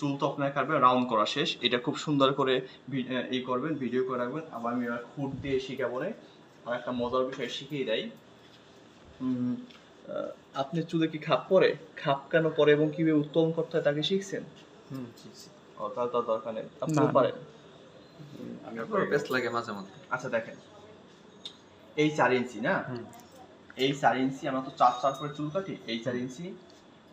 চুল তো আপনার কাটবে রাউন্ড করা শেষ। এটা খুব সুন্দর করে ই করবেন ভিডিও করে রাখবেন। আবার আমি এবার খুঁট দিয়ে শিখাবো আর একটা মজার বিষয় শিখিয়ে দেয় আপনি চুলে কি খাপ পরে? খাপ কেন পরে এবং কীভাবে উত্তোলন করতে হয় তাকে শিখছেন? হুম তার তার দরকার নেই। আপনি। পারেন। আমি বেস্ট লাগে মাঝে মধ্যে। আচ্ছা দেখেন। এই চার ইঞ্চি না। এই চার ইঞ্চি আমরা তো চার চার করে চুল কাটি এই চার ইঞ্চি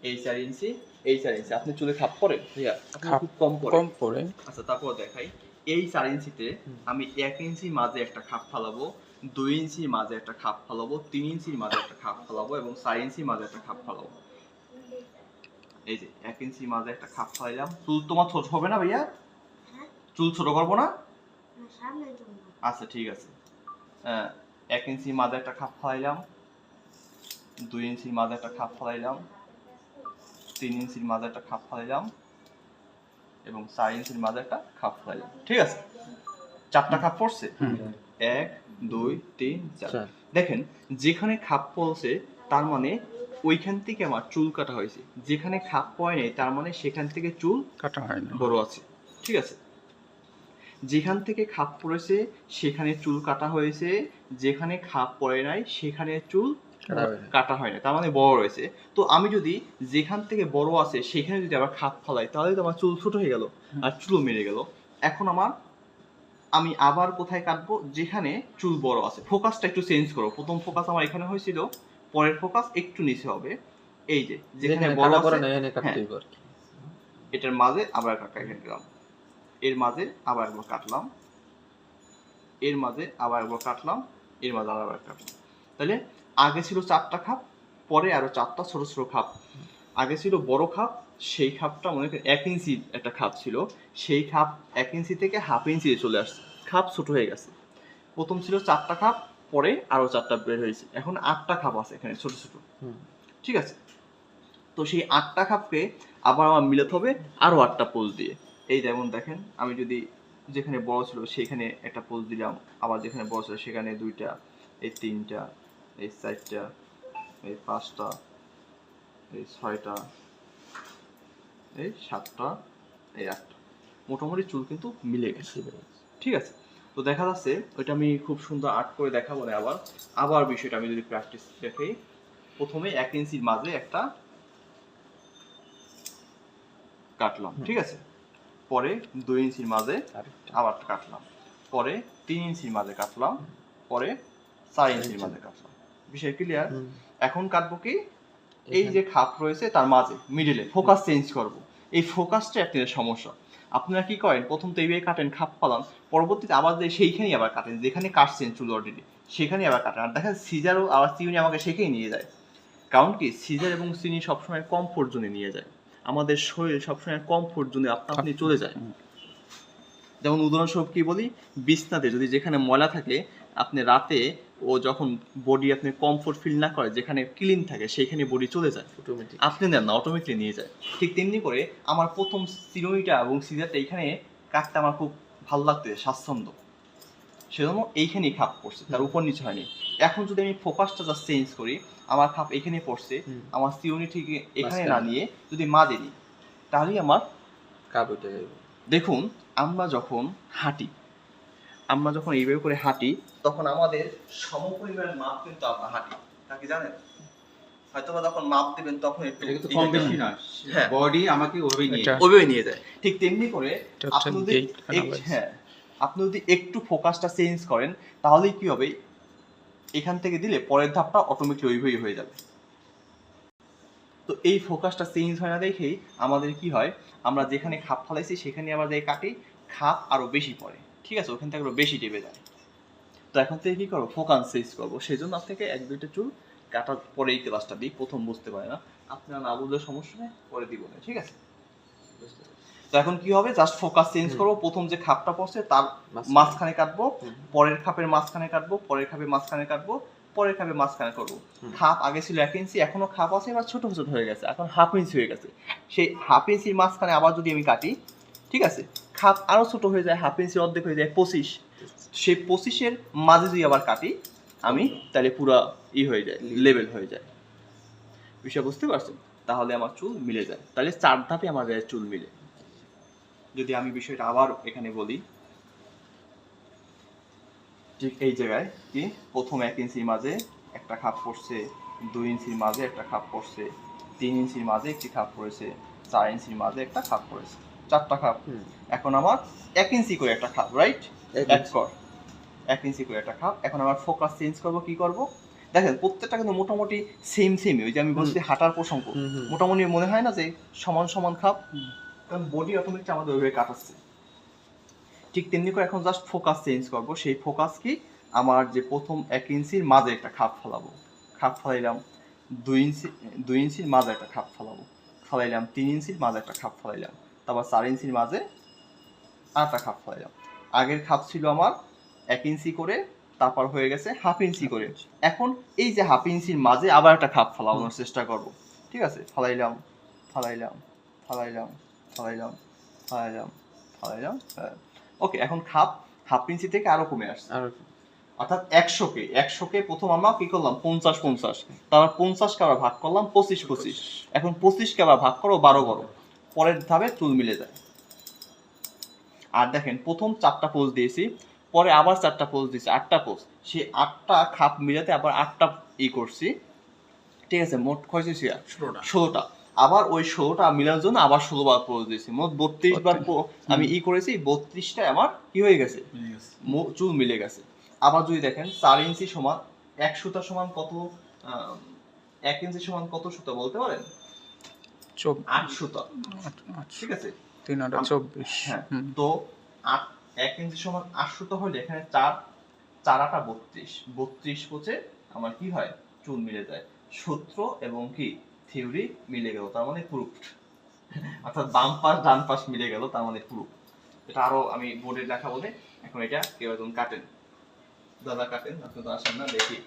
এই চার ইঞ্চি এই চার ইঞ্চি আপনি চুলে খাপ পরে ভাইয়া খুব কম পরে কম পড়ে। আচ্ছা তারপর দেখাই। এই চার ইঞ্চিতে আমি এক ইঞ্চি মাঝে একটা খাপ ফালাবো দুই ইঞ্চির মাঝে একটা খাপ ফালাবো তিন ইঞ্চির মাঝে একটা খাপ ফালাবো এবং চার ইঞ্চির মাঝে একটা খাপ ফালাবো। এই যে এক ইঞ্চি মাঝে একটা খাপ ফালাইলাম। চুল তোমার ছোট হবে না ভাইয়া? চুল ছোট করব না? আচ্ছা ঠিক আছে। আহ, এক ইঞ্চির মাঝে একটা খাপ ফালাইলাম দুই ইঞ্চির মাঝে একটা খাপ ফালাইলাম তিন ইঞ্চির একটা খাপ ফালাইলাম এবং চার ইঞ্চির একটা খাপ ফালাইলাম ঠিক আছে? চারটা খাপ পড়ছে? এক দুই তিন চার। দেখেন যেখানে খাপ পড়ছে তার মানে ওইখান থেকে আমার চুল কাটা হয়েছে। যেখানে খাপ পড়ে নেই তার মানে সেখান থেকে চুল কাটা হয় না বড় আছে। ঠিক আছে? যেখান থেকে খাপ পড়েছে সেখানে চুল কাটা হয়েছে। যেখানে খাপ পড়ে নাই সেখানে চুল কাটা হয় না। তার মানে বড় রয়েছে। তো আমি যদি যেখান থেকে বড় আছে সেখানে যদি আবার খাপ ফালাই তাহলে তো আমার চুল ছোট হয়ে গেল আর চুলও মেরে গেল। এখন আমার আমি আবার কোথায় কাটবো? যেখানে চুল বড় আছে। ফোকাসটা একটু চেঞ্জ করো। প্রথম ফোকাস আমার এখানে হয়েছিল পরের ফোকাস একটু নিচে হবে। এই যে যেখানে বড় আছে এখানে কাটতে হ্যাঁ। এটার মাঝে আবার কেটে দিলাম এর মাঝে আবার একবার কাটলাম। এর মাঝে আবার একবার কাটলাম। এর মাঝে আবার কাটলাম। তাহলে আগে ছিল চারটা খাপ পরে আরও চারটা ছোট ছোট খাপ। আগে ছিল বড় খাপ সেই খাপটা মনে করেন এক ইঞ্চি একটা খাপ ছিল। সেই খাপ এক ইঞ্চি থেকে হাফ ইঞ্চি চলে আসছে। খাপ ছোট হয়ে গেছে। প্রথম ছিল চারটা খাপ পরে আরও চারটা বের হয়েছে। এখন আটটা খাপ আছে এখানে ছোট ছোট। ঠিক আছে? তো সেই আটটা খাপকে আবার আমার মিলাতে হবে আরও আটটা পোজ দিয়ে। এই যেমন দেখেন আমি যদি যেখানে বড় ছিল সেখানে একটা পোজ দিলাম আবার যেখানে বড় ছিল সেখানে দুইটা এই তিনটা এই চারটা এই পাঁচটা এই ছয়টা এই সাতটা এই আটটা। মোটামুটি চুল কিন্তু মিলে গেছে। ঠিক আছে? তো দেখা যাচ্ছে ওইটা আমি খুব সুন্দর আর্ট করে দেখাবো না আবার। আবার বিষয়টা আমি যদি প্র্যাকটিস দেখাই। প্রথমে এক ইঞ্চির মাঝে একটা কাটলাম। ঠিক আছে? পরে দুই ইঞ্চির মাঝে। আবার কাটলাম। পরে তিন ইঞ্চির মাঝে কাটলাম। পরে চার ইঞ্চির মাঝে কাটলাম। বিষয় ক্লিয়ার এখন কাটবো কি? এই যে খাপ রয়েছে তার মাঝে মিডিলে ফোকাস চেঞ্জ করব। এই ফোকাসটা আপনাদের সমস্যা। আপনারা কি করেন? প্রথম তো এইভাবে কাটেন খাপ পালান। পরবর্তীতে আবার সেইখানেই আবার কাটেন যেখানে কাটছেন চুল অলরেডি সেখানে আবার কাটেন। আর দেখেন সিজারও আবার চিউনি আমাকে সেখানেই নিয়ে যায়। কারণ কি? সিজার এবং চিনি সবসময় কমফোর্ট জোনে নিয়ে যায়। আমাদের শরীর সবসময় কমফোর্ট জোনে আপনা আপনি চলে যায়। যেমন উদাহরণস্বরূপ কি বলি? বিছনাতে যদি যেখানে ময়লা থাকে আপনি রাতে ও যখন বডি আপনি কমফোর্ট ফিল না করে যেখানে ক্লিন থাকে সেখানে বডি চলে যায়। অটোমেটিক আপনি নেন না অটোমেটিকলি নিয়ে যায়। ঠিক তেমনি করে আমার প্রথম সিরোইটা এবং সিজারটা এখানে কাটতে আমার খুব ভালো লাগতে স্বাচ্ছন্দ্য। সেজন্য এইখানেই খাপ পড়ছে তার উপর নিচে হয়নি। এখন যদি আমি ফোকাসটা জাস্ট চেঞ্জ করি আমার খাপ এখানে পড়ছে আমার সিওনি ঠিক এখানে না নিয়ে যদি মা দিই তাহলেই আমার কাপ উঠে যাবে। দেখুন আমরা যখন হাঁটি আমরা যখন এইভাবে করে হাঁটি তখন আমাদের সমপরিমাণ মাপ কিন্তু আমরা হাঁটি। তা কি জানেন? হয়তো যখন মাপ দিবেন তখন একটু এটা কিন্তু কম বেশি যাবে। নয় হ্যাঁ। বডি আমাকে ওভাবেই নিয়ে। ওইভাবে নিয়ে যায়। ঠিক তেমনি করে আপনি যদি হ্যাঁ আপনি যদি একটু ফোকাসটা চেঞ্জ করেন তাহলেই কি হবে? এখান থেকে দিলে পরের ধাপটা অটোমেটিক ওইভাবেই হয়ে যাবে। তো এই ফোকাসটা চেঞ্জ হয় না দেখেই আমাদের কি হয়? আমরা যেখানে খাপ ফালাইছি সেখানে আবার যাই কাটি খাপ আরও বেশি পড়ে। ঠিক আছে ওখান থেকে আরও বেশি টেপে যায় তো এখন থেকে কি করব? ফোকাস চেঞ্জ করব। সেই জন্য আপনাকে এক দুইটা চুল কাটার পরে এই ক্লাসটা দিই প্রথম বুঝতে পারে না। আপনারা না বুঝলে সমস্যা নেই পরে দিব না ঠিক আছে? তো এখন কি হবে? জাস্ট ফোকাস চেঞ্জ করব। প্রথম যে খাপটা পড়ছে তার মাঝখানে। কাটবো পরের খাপের মাঝখানে কাটবো পরের খাপের মাঝখানে কাটবো পরের খাপের মাঝখানে করব। খাপ আগে ছিল এক ইঞ্চি এখনও খাপ আছে এবার ছোট ছোট হয়ে গেছে। এখন হাফ ইঞ্চি হয়ে গেছে। সেই হাফ ইঞ্চির মাঝখানে আবার যদি আমি কাটি ঠিক আছে? খাপ আরও ছোট হয়ে যায়, হাফ ইঞ্চি অর্ধেক হয়ে যায়, পঁচিশ। সেই পঁচিশের মাঝে যদি আবার কাটি, আমি তাহলে পুরা ই হয়ে যায় লেভেল হয়ে যায়। বিষয় বুঝতে পারছেন? তাহলে আমার চুল মিলে যায়। তাহলে চার ধাপে আমার চুল মিলে। যদি আমি বিষয়টা আবার এখানে বলি, ঠিক এই জায়গায় কি? প্রথম এক ইঞ্চির মাঝে একটা খাপ পড়ছে, দুই ইঞ্চির মাঝে একটা খাপ পড়ছে, তিন ইঞ্চির মাঝে একটি খাপ পড়েছে, চার ইঞ্চির মাঝে একটা খাপ পড়েছে। চারটা খাপ। এখন আমার এক ইঞ্চি করে একটা খাপ রাইট এক কর এক ইঞ্চি করে একটা খাপ। এখন আমার ফোকাস চেঞ্জ করব কি করব? দেখেন প্রত্যেকটা কিন্তু মোটামুটি সেম সেম ওই যে আমি বলছি হাঁটার প্রসঙ্গ। মোটামুটি মনে হয় না যে সমান সমান খাপ? কারণ বডি অটোমেটিক আমাদের ওইভাবে কাটাচ্ছে। ঠিক তেমনি করে এখন জাস্ট ফোকাস চেঞ্জ করব। সেই ফোকাস কি? আমার যে প্রথম এক ইঞ্চির মাঝে একটা খাপ ফেলাবো। খাপ ফেলাইলাম দুই ইঞ্চি দুই ইঞ্চির মাঝে একটা খাপ ফেলাবো। ফেলাইলাম তিন ইঞ্চির মাঝে একটা খাপ ফেলাইলাম। তারপর চার ইঞ্চির মাঝে আর একটা খাপ ফেলাইলাম আগের খাপ ছিল আমার এক ইঞ্চি করে তারপর হয়ে গেছে হাফ ইঞ্চি করে। এখন এই যে হাফ ইঞ্চির মাঝে আবার একটা খাপ ফেলানোর চেষ্টা করব। ঠিক আছে? ফালাইলাম ফালাইলাম ফালাইলাম ফালাইলাম ফালাইলাম ফালাইলাম ওকে এখন খাপ হাফ ইঞ্চি থেকে আরও কমে আসছে। আর অর্থাৎ একশোকে একশোকে প্রথম আমরা কি করলাম? পঞ্চাশ পঞ্চাশ। তারপর পঞ্চাশকে আবার ভাগ করলাম পঁচিশ পঁচিশ। এখন পঁচিশকে আবার ভাগ করো বারো করো পরের ধাপে চুল মিলে যায়। আর দেখেন প্রথম চারটা পোজ দিয়েছি পরে আবার চারটা পোজ দিয়েছি আটটা পোজ সেই আটটা খাপ মিলাতে আবার আটটা ই করছি। ঠিক আছে মোট কয়ছে সিয়া ষোলোটা। ষোলোটা। আবার ওই ষোলোটা মিলার জন্য আবার ষোলো বার পোজ দিয়েছি। মোট বত্রিশ। বার আমি ই করেছি বত্রিশটায় আমার কি হয়ে গেছে। চুল মিলে গেছে। আবার যদি দেখেন চার ইঞ্চি সমান এক সুতা সমান কত এক ইঞ্চি সমান কত সুতা বলতে পারেন? ঠিক আছে? তিন আটা চব্বিশ। হ্যাঁ তো আট এক ইঞ্চি সমান আট হলে এখানে চার চার আটা বত্রিশ। বত্রিশ পচে আমার কি হয়? চুল মিলে যায়। সূত্র এবং কি? থিওরি মিলে গেল তার মানে প্রুফ অর্থাৎ বাম পাশ ডান পাশ মিলে গেল তার মানে প্রুফ এটা আরও আমি বোর্ডে লেখা বলে এখন এটা কেউ একজন কাটেন। দাদা কাটেন আপনি তো আসেন না দেখি।